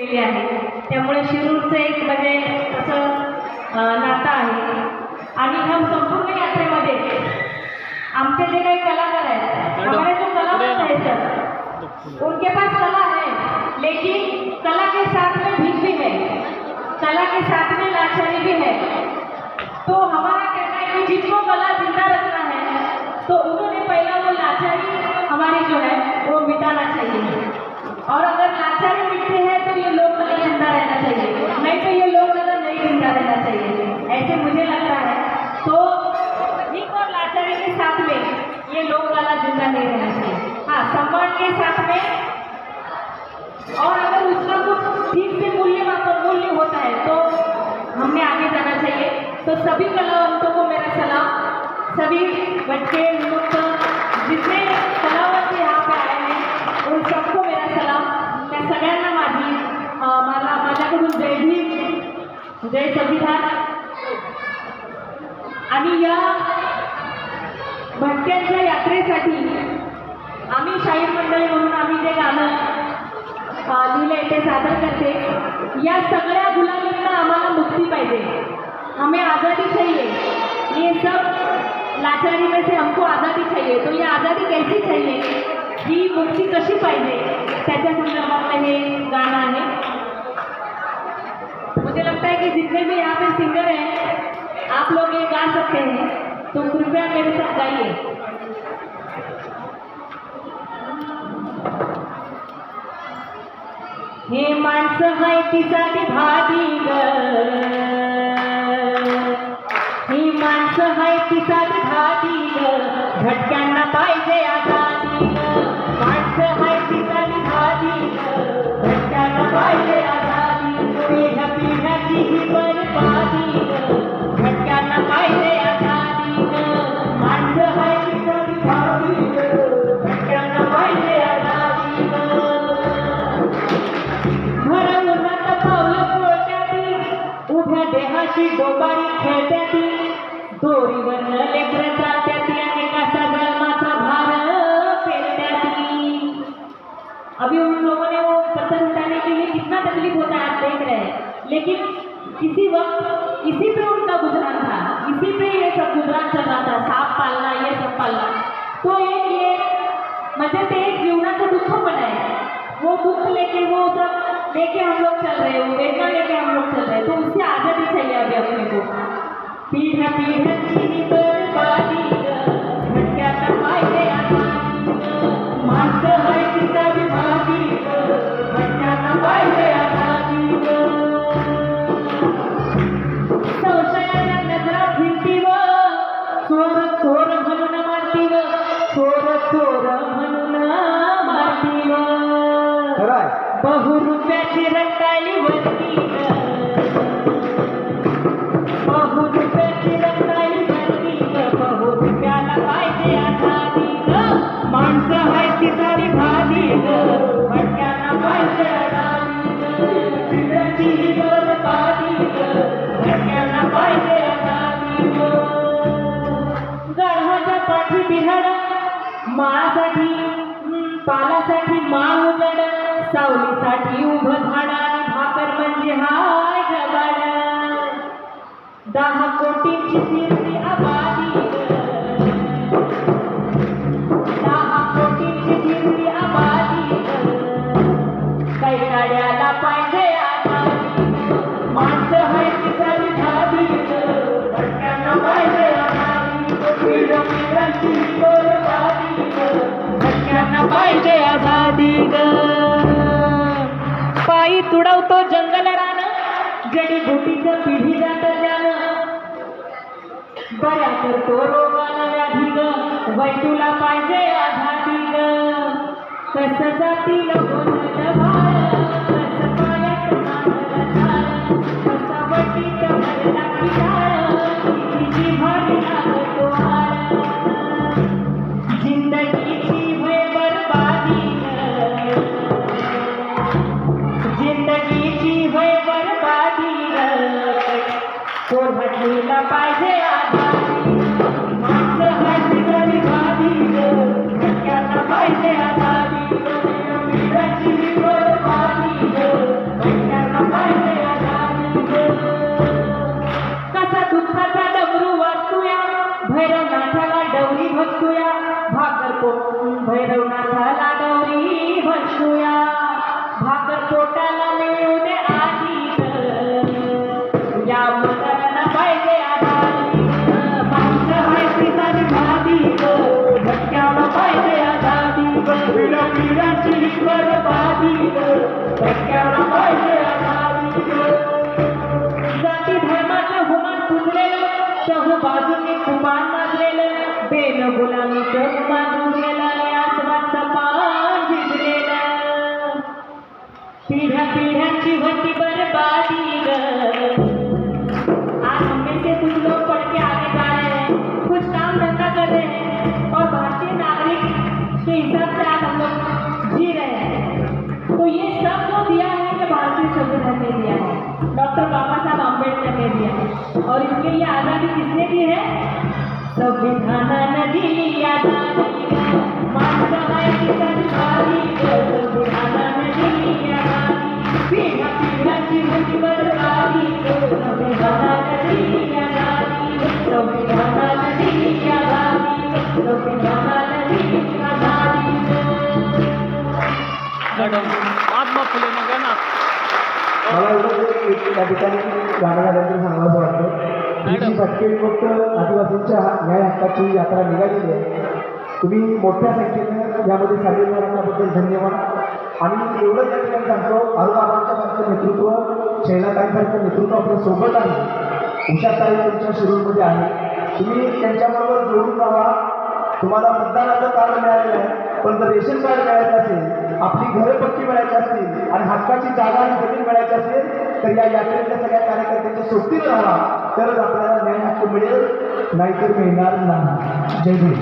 केली आहे. त्यामुळे शिरूरचं एक म्हणजे असं नातं आहे. आणि ह्या संपूर्ण जे काही कलाकार आहेत हमारे जो कलाकार है सर. उनके पास कला है, लेकिन कला के साथ में भीख भी है. कला के साथ में लाचारी भी है. तो हमारा कहना है कि जिसको कला ज़िंदा रखना है तो उन्होंने पहला वो लाचारी हमारी जो है मिटाना चाहिए। और अगर लाचारी मिटते हैं तो ये लोक कला ज़िंदा रहना चाहिए। नहीं तो ये लोक कला नहीं ज़िंदा रहना चाहिए। ऐसे मुझे लगता है। तो भीख और लाचारी के साथ में ये लोक कला ज़िंदा नहीं रहना चाहिए। हाँ सम्मान के साथ में और अगर उसका कुछ ठीक से मूल्य मूल्य होता है तो हमने आगे जाना चाहिए। तो सभी कलावंतों को मेरा सलाम। सभी बच्चे मुक्त जितने जय संविधान. आणि या भटक्यांच्या यात्रेसाठी आम्ही शाहीर मंडळी म्हणून आम्ही जे गाणं अ, लिहिलंय ते सादर करते. या सगळ्या गुलामींना आम्हाला मुक्ती पाहिजे. हमें आज़ादी चाहिए. ये सब लाचारी में से हमको आज़ादी चाहिए. तो ये आज़ादी कैसी चाहिए? ही मुक्ती कशी पाहिजे? त्याच्या संदर्भातलं हे गाणं आहे. मुझे लगता है कि जितने भी यहाँ पे सिंगर हैं आप लोग ये गा सकते हैं। तो कृपया मेरे साथ गाइए। हे माणसं हाय ती साधी भादी ग ही माणसं हाय ती साधी भादी ग भटक्यांना पावलं उभ्या डोबारी दोरीवर लेकर जन्माचा भार पेलत्याती अभी उन लोगों ने वो पत्थर उठाने के लिए कितना तकलीफ होता है आप देख रहे हैं लेकिन किसी वक्त इसी पे उनका गुजरान था इसी पे ये सब गुजरान चल रहा था सांप पालना ये सब पालना तो एक ये म्हणजे ते एक जीवनाचं लेके हम लोग चल रहे हैं वो वेदना लेके हम लोग चल रहे हैं। तो उससे आज़ादी चाहिए अभी अपने को। पीढ़्या पीठ रुपयाची रंगाली बहु रुपयाची रंगाली बहु रुपयाला पाहिजे आझादी माणसं हाय ती सारी भादी ग. पाहिजे आझादी ही बरबादी पाहिजे आझादी गळहाच्या पाठी माळासाठी पालासाठी सावलीसाठी उभं झाड भाकर म्हणजे हाय ढगाड दहा कोटींची फिरती आबादी दहा कोटींची फिरती आबादी ग. कैकाड्याला पाहिजे आझादी ग. पायी तुडवतो जंगल रान जडीबुटीचं पिढी जात जाणं बऱ्या करतो रोगाला व्याधी ग. वैतूला पाहिजे आझादी ग कसं जातील गोंधळ भैरवनाथाला गौरी म्हणूया भाकर पोटाला मिळू दे आधी या मुलांना पाहिजे आधारी. मागच्या माहिती झाली आधी भटक्याला पाहिजे आधारी. पिढ्या पिढ्याची बरबादी भटक्याला पाहिजे आधारी. जाती धर्माचं हुमान तुटलेलं सहू बाजूने कुमान माजलेलं. बेन गुलामीचं हुमान उरलेलं पिढ्या पिढ्यांची होती बरबादी आज हम में से कुछ लोग पढ़ के आगे जा रहे हैं, कुछ काम धंधा कर रहे हैं, और भारतीय नागरिक के हिसाब से आज हम लोग जी रहे हैं। तो ये सब जो दिया है ये भारतीय संविधान ने दिया है। डॉक्टर बाबा साहब आम्बेडकर ने दिया है। और इसके लिए आज़ादी किसने दी है? संविधानानं दिली त्या ठिकाणी गाणं झाल्यानंतर सांगावं वाटतं. ही फक्त आदिवासींच्या न्याय हक्काची यात्रा निघालेली आहे. तुम्ही मोठ्या संख्येनं यामध्ये सामील झाल्याबद्दल धन्यवाद. आणि एवढंच या ठिकाणी सांगतो अरुणाबाईंच्यासारखं नेतृत्व शैलाताईंसारखं नेतृत्व आपल्यासोबत आहे. उषाताई तुमच्या शिरूरमध्ये आहे. तुम्ही त्यांच्याबरोबर जोडून राहा. तुम्हाला मतदानाचं कार्ड मिळालेलं आहे पण जर रेशन कार्ड मिळायचं असेल आपली घरं पक्की मिळायची असतील आणि हक्काची जागा आणि जमीन मिळायची असेल तर या यात्रेच्या सगळ्या कार्यकर्त्यांच्या सोबतीनं राहा. तरच आपल्याला न्याय हक्क मिळेल. नाहीतर मिळणार नाही. जय भीम.